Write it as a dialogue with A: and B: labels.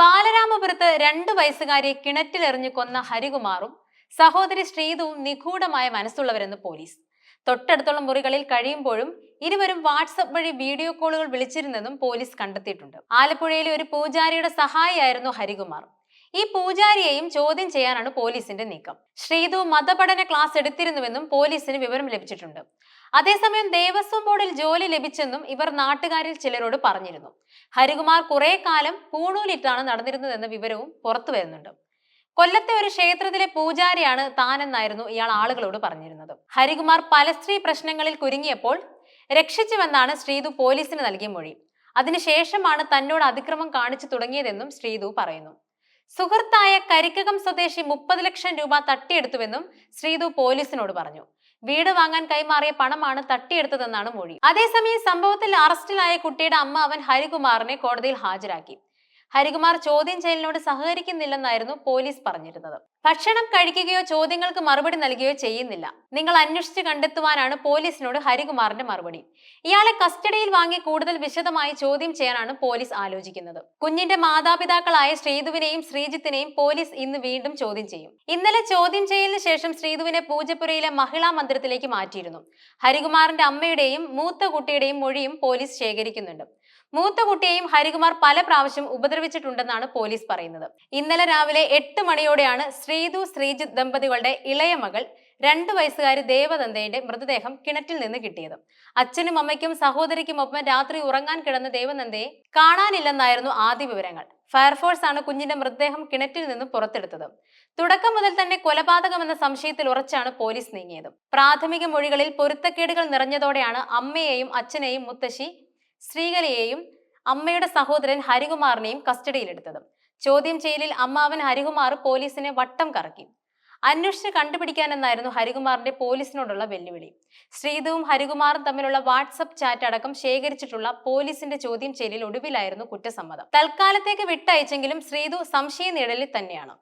A: ബാലരാമപുരത്ത് രണ്ടു വയസ്സുകാരിയെ കിണറ്റിലെറിഞ്ഞു കൊന്ന ഹരികുമാറും സഹോദരി ശ്രീതുവും നിഗൂഢമായ മനസ്സുള്ളവരെന്ന് പോലീസ്. തൊട്ടടുത്തുള്ള മുറികളിൽ കഴിയുമ്പോഴും ഇരുവരും വാട്സപ്പ് വഴി വീഡിയോ കോളുകൾ വിളിച്ചിരുന്നെന്നും പോലീസ് കണ്ടെത്തിയിട്ടുണ്ട്. ആലപ്പുഴയിലെ ഒരു പൂജാരിയുടെ സഹായിയായിരുന്നു ഹരികുമാർ. ഈ പൂജാരിയെയും ചോദ്യം ചെയ്യാനാണ് പോലീസിന്റെ നീക്കം. ശ്രീതു മതപഠന ക്ലാസ് എടുത്തിരുന്നുവെന്നും പോലീസിന് വിവരം ലഭിച്ചിട്ടുണ്ട്. അതേസമയം ദേവസ്വം ബോർഡിൽ ജോലി ലഭിച്ചെന്നും ഇവർ നാട്ടുകാരിൽ ചിലരോട് പറഞ്ഞിരുന്നു. ഹരികുമാർ കുറെ കാലം പൂണൂലിട്ടാണ് നടന്നിരുന്നതെന്ന വിവരവും പുറത്തു വരുന്നുണ്ട്. കൊല്ലത്തെ ഒരു ക്ഷേത്രത്തിലെ പൂജാരിയാണ് താനെന്നായിരുന്നു ഇയാൾ ആളുകളോട് പറഞ്ഞിരുന്നത്. ഹരികുമാർ പല സ്ത്രീ പ്രശ്നങ്ങളിൽ കുരുങ്ങിയപ്പോൾ രക്ഷിച്ചുവെന്നാണ് ശ്രീതു പോലീസിന് നൽകിയ മൊഴി. അതിനുശേഷമാണ് തന്നോട് അതിക്രമം കാണിച്ചു തുടങ്ങിയതെന്നും ശ്രീതു പറയുന്നു. സുഹൃത്തായ കരിക്കകം സ്വദേശി മുപ്പത് ലക്ഷം രൂപ തട്ടിയെടുത്തുവെന്നും ശ്രീതു പോലീസിനോട് പറഞ്ഞു. വീട് വാങ്ങാൻ കൈമാറിയ പണമാണ് തട്ടിയെടുത്തതെന്നാണ് മൊഴി. അതേസമയം സംഭവത്തിൽ അറസ്റ്റിലായ കുട്ടിയുടെ അമ്മ അവൻ ഹരികുമാറിനെ കോടതിയിൽ ഹാജരാക്കി. ഹരികുമാർ ചോദ്യം ചെയ്യലിനോട് സഹകരിക്കുന്നില്ലെന്നായിരുന്നു പോലീസ് പറഞ്ഞിരുന്നത്. ഭക്ഷണം കഴിക്കുകയോ ചോദ്യങ്ങൾക്ക് മറുപടി നൽകുകയോ ചെയ്യുന്നില്ല. നിങ്ങൾ അന്വേഷിച്ച് കണ്ടെത്തുവാനാണ് പോലീസിനോട് ഹരികുമാറിന്റെ മറുപടി. ഇയാളെ കസ്റ്റഡിയിൽ വാങ്ങി കൂടുതൽ വിശദമായി ചോദ്യം ചെയ്യാനാണ് പോലീസ് ആലോചിക്കുന്നത്. കുഞ്ഞിന്റെ മാതാപിതാക്കളായ ശ്രീധുവിനെയും ശ്രീജിത്തിനെയും പോലീസ് ഇന്ന് വീണ്ടും ചോദ്യം ചെയ്യും. ഇന്നലെ ചോദ്യം ചെയ്യലിന് ശേഷം ശ്രീധുവിനെ പൂജപ്പുരയിലെ മഹിളാ മന്ദിരത്തിലേക്ക് മാറ്റിയിരുന്നു. ഹരികുമാറിന്റെ അമ്മയുടെയും മൂത്ത കുട്ടിയുടെയും മൊഴിയും പോലീസ് ശേഖരിക്കുന്നുണ്ട്. മൂത്ത കുട്ടിയെയും ഹരികുമാർ പല പ്രാവശ്യം ഉപദ്രവിച്ചിട്ടുണ്ടെന്നാണ് പോലീസ് പറയുന്നത്. ഇന്നലെ രാവിലെ എട്ട് മണിയോടെയാണ് ശ്രീതു ശ്രീജിത് ദമ്പതികളുടെ ഇളയ മകൾ രണ്ടു വയസ്സുകാരി ദേവനന്ദയുടെ മൃതദേഹം കിണറ്റിൽ നിന്ന് കിട്ടിയത്. അച്ഛനും അമ്മയ്ക്കും സഹോദരിക്കുമൊപ്പം രാത്രി ഉറങ്ങാൻ കിടന്ന ദേവനന്ദയെ കാണാനില്ലെന്നായിരുന്നു ആദ്യ വിവരങ്ങൾ. ഫയർഫോഴ്സ് ആണ് കുഞ്ഞിന്റെ മൃതദേഹം കിണറ്റിൽ നിന്ന് പുറത്തെടുത്തത്. തുടക്കം മുതൽ തന്നെ കൊലപാതകമെന്ന സംശയത്തിൽ ഉറച്ചാണ് പോലീസ് നീങ്ങിയത്. പ്രാഥമിക മൊഴികളിൽ പൊരുത്തക്കേടുകൾ നിറഞ്ഞതോടെയാണ് അമ്മയെയും അച്ഛനെയും മുത്തശ്ശി ശ്രീകലയെയും അമ്മയുടെ സഹോദരൻ ഹരികുമാറിനെയും കസ്റ്റഡിയിലെടുത്തത്. ചോദ്യം ചെയ്യലിൽ അമ്മാവൻ ഹരികുമാർ പോലീസിനെ വട്ടം കറക്കി. അന്വേഷിച്ച് കണ്ടുപിടിക്കാനെന്നായിരുന്നു ഹരികുമാറിന്റെ പോലീസിനോടുള്ള വെല്ലുവിളി. ശ്രീധുവും ഹരികുമാറും തമ്മിലുള്ള വാട്സപ്പ് ചാറ്റ് അടക്കം ശേഖരിച്ചിട്ടുള്ള പോലീസിന്റെ ചോദ്യം ചെയ്യലിൽ ഒടുവിലായിരുന്നു കുറ്റസമ്മതം. തൽക്കാലത്തേക്ക് വിട്ടയച്ചെങ്കിലും ശ്രീധു സംശയ നിഴലിൽ തന്നെയാണ്.